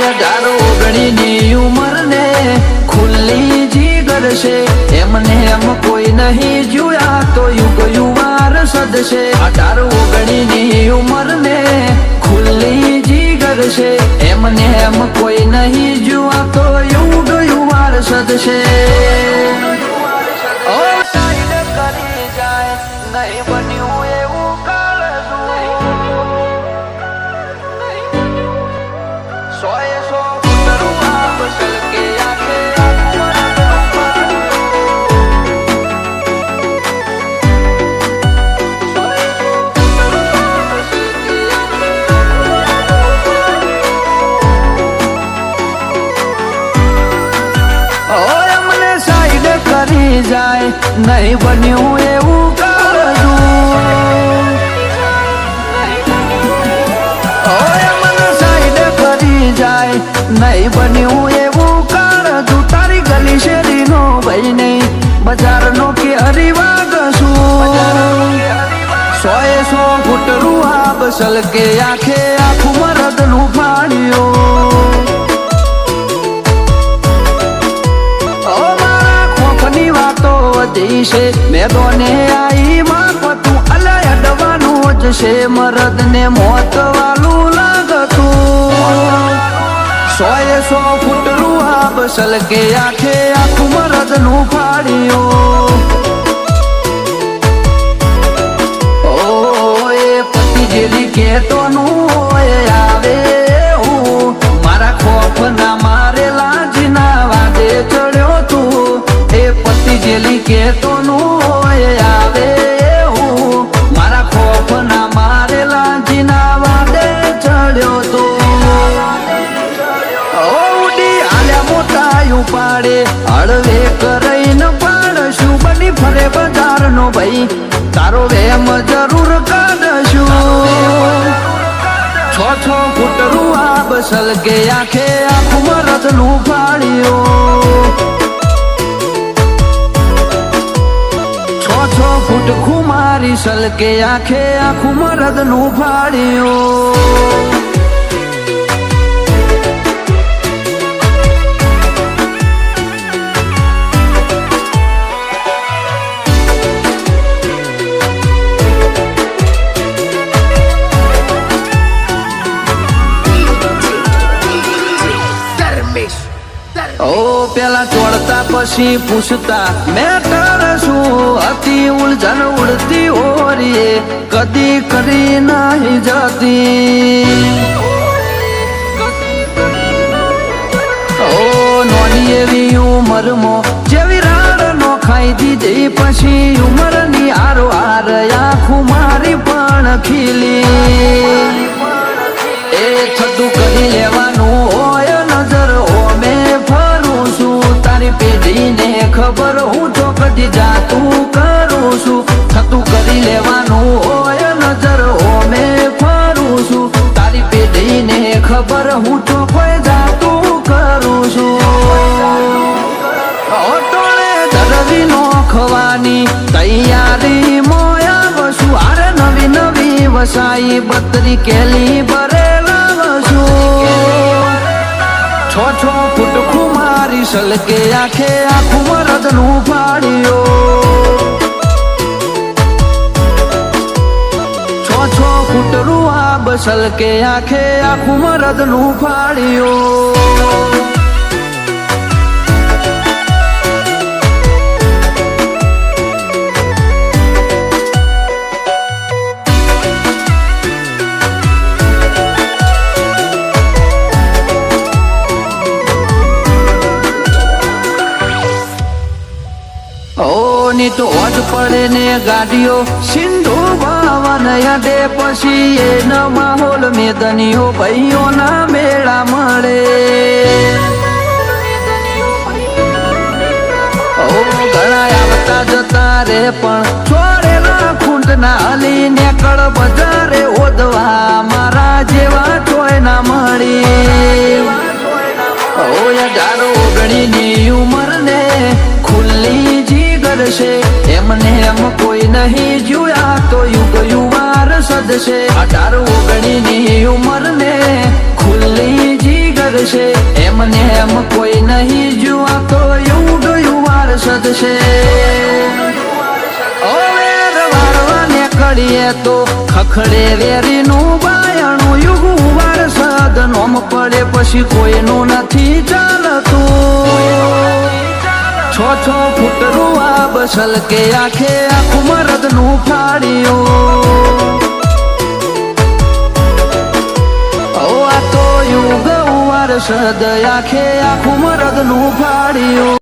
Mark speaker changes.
Speaker 1: અઢાર ઓગણીની ઉંમર ને ખુલ્લી જીગર છે એમને એમ કોઈ નહીં જોયા તો યુગ યુવાર સદશે. અઢારો ઓગણીની ઉંમર ને ખુલ્લી જીગર છે એમને એમ કોઈ નહીં જોયા તો યુગ યુવાર સદશે. ઓ જાય, નહીં બન્યું એવું કાળજું. ઓય સાઈડ કરી જાય નહીં બન્યું એવું કાળજું તારી ગલી શેરીનો ભાઈ નહીં બજારનો કે હરિવાગ શું સોએ સો ફૂટ રૂહા બસલ કે આંખે આખું મરદનું ફાડ્યું વધી છે. મેદોને આઈ માં પતું અલે અડવાનું જ છે મરદને મોત વાલું લાગતું. સોએ સો ફૂટ રૂહા બસલ કે આખે આખું મરદનું ફાડ્યું એ પતિ જેલી કેતોનું હોય આવે બની ફરે બજાર નો ભાઈ. તારો વેમ જરૂર કાઢશું. છ છો ફૂટ રૂહા બસલ કે આખે આખું મરદનું છ છ ફૂટ ખુમારી સલકે આખે આખું મરદનું ફાડ્યું ઓ પેલા ચોડતા પછી પૂછતા, મેટર શું? અતિ ઉલઝન ઉડતી ઓરીએ કદી કરી નહીં જતી. ઓ નોની એવી ઉંમરમાં જેવી રાડ નો ખાઈ દીધી, પછી ઉમરની આરો આર આખું મારી પણ ખીલી. હું જાતું કરું છું. થતું કરી લેવાનું હોય, નજર ઓમે ફરું છું. તારી પેઢીને ખબર હું તો કોઈ જાતું કરું છું. ઓટોળે ધરવી નો ખવાની તૈયારી મોયા વસુ આરે નવી નવી વસાઈ બત્રી કેલી ભરેલા વસુ છો છો ફૂટ ખુમારી સલકે આખે આખું રૂઆ બસલ કે આખે આખું મરદનું ની તો હોજ પડે ને ગાડીઓ? સિંધુ ભવન અડે પછી એનો માહોલ મેદનીઓ ભાઈઓના મેળા મળે. સદશે. એમને એમ કોઈ નહીં જોયા તો યુગ યુવાર સદશે. અઢાર ઓગણી ની ઉંમર ને ખુલ્લી જીગર છે એમને એમ કોઈ નહીં જોયા તો યુગ યુવાર સદશે. કરીએ તો ખખડે વેરીનું બાયણું યુગ વરસાદ નોમ પડે પછી કોઈનું નથી ચાલતું. છ છ ફૂટનું બસલ કે આખે આખું મરદનું ફાડ્યું ઓ, આ તો યુગ વારસદ આખે આખું મરદનું ફાડ્યું